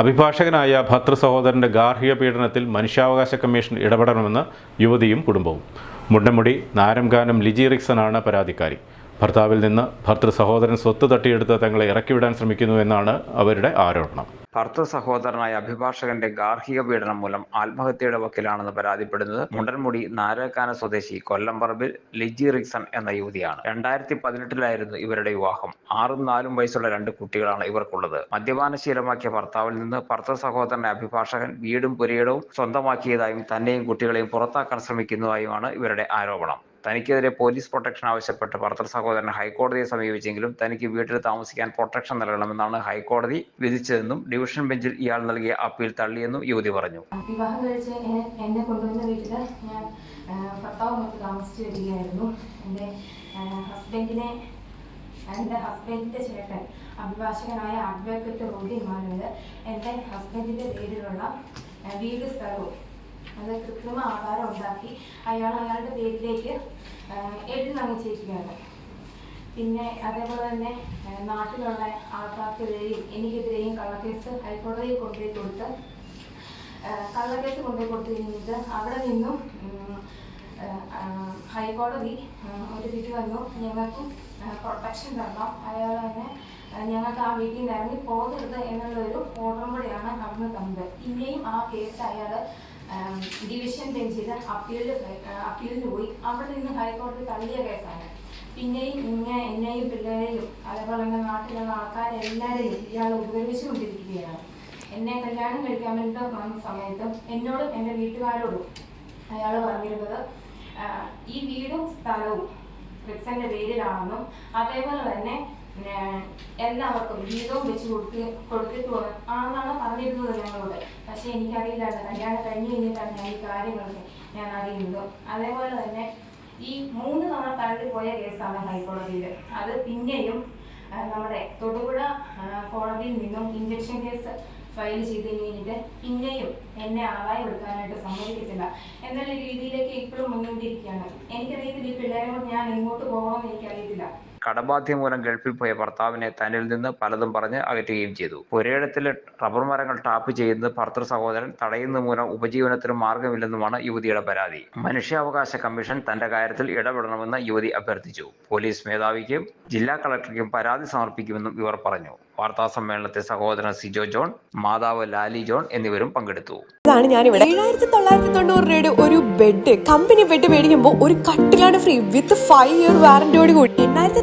അഭിഭാഷകനായ ഭർത്തൃ സഹോദരന്റെ ഗാർഹിക പീഡനത്തിൽ മനുഷ്യാവകാശ കമ്മീഷൻ ഇടപെടണമെന്ന് യുവതിയും കുടുംബവും. മുണ്ടമുടി നാരംഗാനം ലിജി റിക്സനാണ് പരാതിക്കാരി. ഭർത്താവിൽ നിന്ന് ഭർത്തൃ സഹോദരൻ സ്വത്ത് തട്ടിയെടുത്ത് തങ്ങളെ ഇറക്കിവിടാൻ ശ്രമിക്കുന്നു എന്നാണ് അവരുടെ ആരോപണം. ഭർത്തൃ സഹോദരനായ അഭിഭാഷകന്റെ ഗാർഹിക പീഡനം മൂലം ആത്മഹത്യയുടെ വക്കിലാണെന്ന് പരാതിപ്പെടുന്നത് മുണ്ടൻമുടി നാരക്കാന സ്വദേശി കൊല്ലംപറമ്പിൽ ലിജി റിക്സൺ എന്ന യുവതിയാണ്. രണ്ടായിരത്തി പതിനെട്ടിലായിരുന്നു ഇവരുടെ വിവാഹം. ആറും നാലും വയസ്സുള്ള രണ്ട് കുട്ടികളാണ് ഇവർക്കുള്ളത്. മദ്യപാനശീലമാക്കിയ ഭർത്താവിൽ നിന്ന് ഭർത്തൃ സഹോദരന്റെ അഭിഭാഷകൻ വീടും പുരയിടവും സ്വന്തമാക്കിയതായും തന്നെയും കുട്ടികളെയും പുറത്താക്കാൻ ശ്രമിക്കുന്നതായുമാണ് ഇവരുടെ ആരോപണം. തനിക്കെതിരെ പോലീസ് പ്രൊട്ടക്ഷൻ ആവശ്യപ്പെട്ട് ഭർത്തൃ സഹോദരൻ ഹൈക്കോടതിയെ സമീപിച്ചെങ്കിലും തനിക്ക് വീട്ടിൽ താമസിക്കാൻ പ്രൊട്ടക്ഷൻ നൽകണമെന്നാണ് ഹൈക്കോടതി വിധിച്ചതെന്നും ഡിവിഷൻ ബെഞ്ചിൽ ഇയാൾ നൽകിയ അപ്പീൽ തള്ളിയെന്നും യുവതി പറഞ്ഞു. വിവാഹം കഴിച്ച് എന്നെ കൊണ്ടുവന്ന വീട്ടിൽ ഞാൻ ഭർത്താവുമൊത്ത് താമസിച്ച് എന്റെ ഹസ്ബൻഡിനെ എന്റെ ഹസ്ബൻഡിന്റെ ചേട്ടൻ അഭിഭാഷകനായ അഡ്വക്കേറ്റ് റോഡി മാറിയത് എന്റെ ഹസ്ബൻഡിന്റെ പേരിലുള്ള വീട് സ്ഥലവും അത് കൃത്രിമ ആധാരം ഉണ്ടാക്കി അയാൾ അയാളുടെ പേരിലേക്ക് എഴുതി വാങ്ങിച്ചിരിക്കുകയാണ്. പിന്നെ അതേപോലെ തന്നെ നാട്ടിലുള്ള ആൾക്കാർക്കെതിരെയും എനിക്കെതിരെയും കള്ളക്കേസ് ഹൈക്കോടതിയിൽ കൊണ്ടുപോയി കൊടുത്ത് കള്ളക്കേസ് കൊണ്ടുപോയി കൊടുത്തു കഴിഞ്ഞിട്ട് അവിടെ നിന്നും ഹൈക്കോടതി ഒരു വിധി വന്നു. ഞങ്ങൾക്കും പ്രൊട്ടക്ഷൻ തരണം. അയാൾ തന്നെ ഞങ്ങൾക്ക് ആ വീട്ടിൽ നിന്ന് ഇറങ്ങി പോകരുത് എന്നുള്ളൊരു ഓർഡറും കൂടെയാണ് അന്ന് തന്നത്. പിന്നെയും ആ കേസ് അയാൾ ഡിവിഷൻ ബെഞ്ചിൽ അപ്പീലിൽ അപ്പീലിന് പോയി. അവിടെ നിന്ന് ഹൈക്കോടതി തള്ളിയ കേസാണ്. പിന്നെയും ഇങ്ങനെ എന്നെയും പിള്ളേരെയും അതേപോലെ തന്നെ നാട്ടിലുള്ള ആൾക്കാരെല്ലാവരെയും ഇയാൾ ഉപദ്രവിച്ചുകൊണ്ടിരിക്കുകയാണ് എന്നെ കല്യാണം കഴിക്കാൻ വേണ്ടി വന്ന സമയത്തും എന്നോടും എന്റെ വീട്ടുകാരോടും അയാൾ പറഞ്ഞിരുന്നത് ഈ വീടും സ്ഥലവും റിക്സന്റെ പേരിലാണെന്നും അതേപോലെ തന്നെ എല്ലാവർക്കും ജീവിതവും വെച്ച് കൊടുത്ത് കൊടുത്തിട്ട് ആണെന്നാണ് പറഞ്ഞിരുന്നത് ഞങ്ങളോട്. പക്ഷെ എനിക്കറിയില്ലായിരുന്നു കല്യാണം കഴിഞ്ഞ് കഴിഞ്ഞിട്ടാണ് ഞാൻ ഈ കാര്യങ്ങളൊക്കെ ഞാൻ അറിയുന്നത്. അതേപോലെ തന്നെ ഈ മൂന്ന് തവണ തള്ളി പോയ കേസാണ് ഹൈക്കോടതിയിൽ അത് പിന്നെയും നമ്മുടെ തൊടുപുഴ കോടതിയിൽ നിന്നും ഇഞ്ചക്ഷൻ കേസ് ഫയൽ ചെയ്ത് കഴിഞ്ഞിട്ട് പിന്നെയും എന്നെ ആദായം എടുക്കാനായിട്ട് സമ്മതിക്കത്തില്ല. എന്നുള്ള രീതിയിലേക്ക് ഇപ്പോഴും മുന്നോട്ടിരിക്കുകയാണ്. എനിക്കറിയത്തില്ല ഈ പിള്ളേരെ കൊണ്ട് ഞാൻ എങ്ങോട്ട് പോകണമെന്ന് എനിക്കറിയത്തില്ല. കടബാധ്യം മൂലം ഗൾഫിൽ പോയ ഭർത്താവിനെ തന്നിൽ നിന്ന് പലതും പറഞ്ഞ് അകറ്റുകയും ചെയ്തു. പുരയിടത്തിൽ റബ്ബർ മരങ്ങൾ ടാപ്പ് ചെയ്യുന്നത് ഭർത്തൃ സഹോദരൻ തടയുന്ന മൂലം ഉപജീവനത്തിന് മാർഗമില്ലെന്നുമാണ് യുവതിയുടെ പരാതി. മനുഷ്യാവകാശ കമ്മീഷൻ തന്റെ കാര്യത്തിൽ ഇടപെടണമെന്ന് യുവതി അഭ്യർത്ഥിച്ചു. പോലീസ് മേധാവിക്കും ജില്ലാ കളക്ടർക്കും പരാതി സമർപ്പിക്കുമെന്നും ഇവർ പറഞ്ഞു. വാർത്താ സമ്മേളനത്തെ സഹോദരൻ സിജോ ജോൺ മാതാവ് ലാലി ജോൺ എന്നിവരും പങ്കെടുത്തു. ഇതാണ് ഞാനിവിടെ. ഏഴായിരത്തി തൊള്ളായിരത്തി തൊണ്ണൂറ് രൂപയുടെ ഒരു ബെഡ് കമ്പനി ബെഡ് മേടിക്കുമ്പോൾ ഒരു കട്ടിലാണ് ഫ്രീ വിത്ത് ഫൈവ് ഇയർ വാറന്റിയോട് കൂടി. എണ്ണായിരത്തി